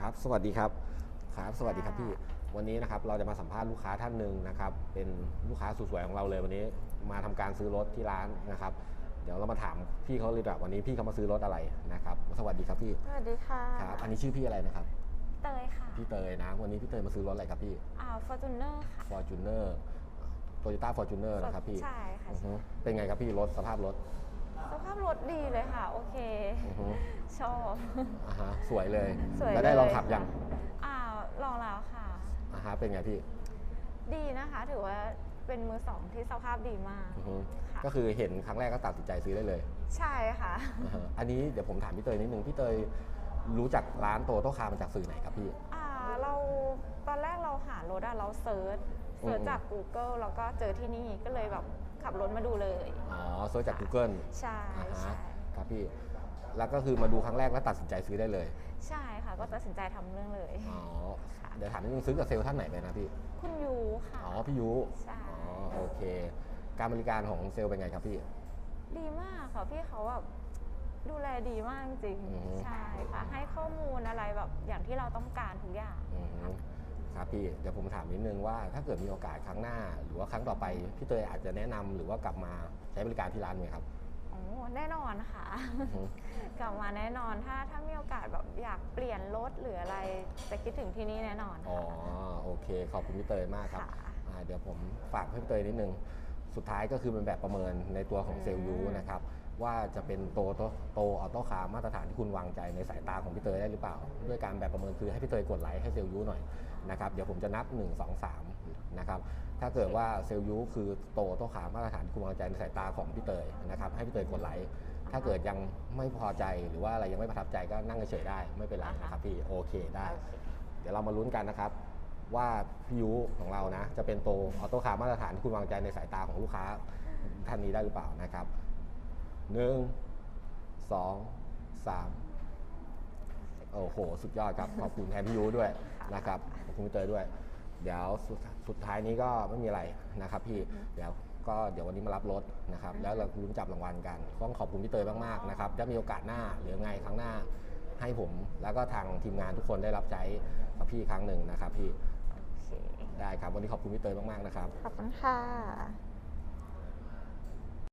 ครับสวัสดีครับครับสวัสดีครับพี่วันนี้นะครับเราจะมาสัมภาษณ์ลูกค้าท่านหนึ่งนะครับเป็นลูกค้าสุดสวยของเราเลยวันนี้มาทำการซื้อรถที่ร้านนะครับ เดี๋ยวเรามาถามพี่เขาเลยดีกว่าวันนี้พี่เขามาซื้อรถอะไรนะครับสวัสดีครับพี่สวัสดีค่ะครับอันนี้ชื่อพี่อะไรนะครับเตยค่ะพี่เตยนะ วันนี้พี่เตยมาซื้อรถอะไรครับพี่อ่าฟอร์จูเนอร์ค่ะ Fortuner Toyota Fortuner นะครับพี่ใช่ค่ะอือฮึเป็นไงครับพี่รถสภาพรถ สภาพรถดีเลยค่ะ โอเค อือฮึชอบ อ่าฮะสวยเลยสวยแล้วได้เลยลองขับยังอ่าลองแล้วค่ะ อ่าฮะเป็นไงพี่ดีนะคะ ถือว่าเป็นมือสองที่สภาพดีมาก อือฮึค่ะ ก็คือเห็นครั้งแรกก็ตัดสินใจซื้อได้เลยใช่ค่ะ อ่าฮะอันนี้เดี๋ยวผมถามพี่เตยนิดนึงพี่เตยรู้จักร้านโตโต้คาร์มาจากสื่อไหนครับพี่ อ่าเราตอนแรกเราหารถอะเราเซิร์ชเซิร์ชอืม จาก Google แล้วก็เจอที่นี่ก็เลยแบบ ขับรถมาดูเลย อ๋อเซิร์ชจาก Google ใช่อ่าใช่ฮะครับพี่ แล้วก็คือมาดูครั้งแรกแล้วตัดสินใจซื้อได้เลย ใช่ค่ะ ก็ตัดสินใจทำเรื่องเลย อ๋อเดี๋ยวถามนิดนึงซื้อกับเซลล์ท่านไหนไปนะพี่ คุณยูค่ะ อ๋อ พี่ยุใช่ อ๋อ โอเค การบริการของเซลล์เป็นไงครับพี่ ดีมากค่ะพี่เขาแบบดูแลดีมากจริงอือฮึ ใช่ค่ะให้ข้อมูลอะไรแบบอย่างที่เราต้องการทุกอย่าง อือฮึ ครับพี่เดี๋ยวผมถามนิดนึงว่าถ้าเกิดมีโอกาสครั้งหน้า หรือว่าครั้งต่อไปพี่เตยอาจจะแนะนำหรือว่ากลับมาใช้บริการที่ร้านไหมครับ โอ้แน่นอนค่ะ อือฮึกลับมาแน่นอนถ้าถ้ามีโอกาสแบบอยากเปลี่ยนรถหรืออะไรจะคิดถึงที่นี่แน่นอนอ๋อค่ะ โอเค ขอบคุณพี่เตยมากครับค่ะอ่าเดี๋ยวผมฝากให้พี่เตยนิดนึง สุดท้ายก็คือเป็นแบบประเมินในตัวของเซลล์ยูนะครับ ว่าจะเป็นโตโตโตออโต้คามาตรฐานที่คุณวางใจในสายตาของพี่เตยได้หรือเปล่า ด้วยการแบบประเมินคือให้พี่เตยกดไลค์ให้เซลยูหน่อยนะครับเดี๋ยวผมจะนับ 1 2 3นะครับถ้าเกิดว่าเซลยูคือโตโต้คามาตรฐานที่คุณวางใจในสายตาของพี่เตยนะครับให้พี่เตยกดไลค์ถ้าเกิดยังไม่พอใจหรือว่าอะไรยังไม่ประทับใจก็นั่งเฉยได้ไม่เป็นไรนะครับพี่โอเคได้ เดี๋ยวเรามาลุ้นกันนะครับว่าพี่ยุของเรานะจะเป็นโตออโต้คามาตรฐานที่คุณวางใจในสายตาของลูกค้าท่านนี้ได้หรือเปล่านะครับ หนึ่งสองสามโอ้โห สุดยอดครับ ขอบคุณแทนพี่ยุด้วยนะครับ ขอบคุณพี่เตยด้วย เดี๋ยวสุดสุดท้ายนี้ก็ไม่มีอะไรนะครับพี่ เดี๋ยวก็เดี๋ยววันนี้มารับรถนะครับ แล้วเราลุ้นจับรางวัลกัน ต้องขอบคุณพี่เตยมากๆนะครับถ้ามีโอกาสหน้าหรือไงครั้งหน้าให้ผมแล้วก็ทางทีมงานทุกคนได้รับใช้กับพี่ครั้งหนึ่งนะครับพี่โอเคได้ครับ วันนี้ขอบคุณพี่เตยมากๆนะครับ ขอบคุณค่ะ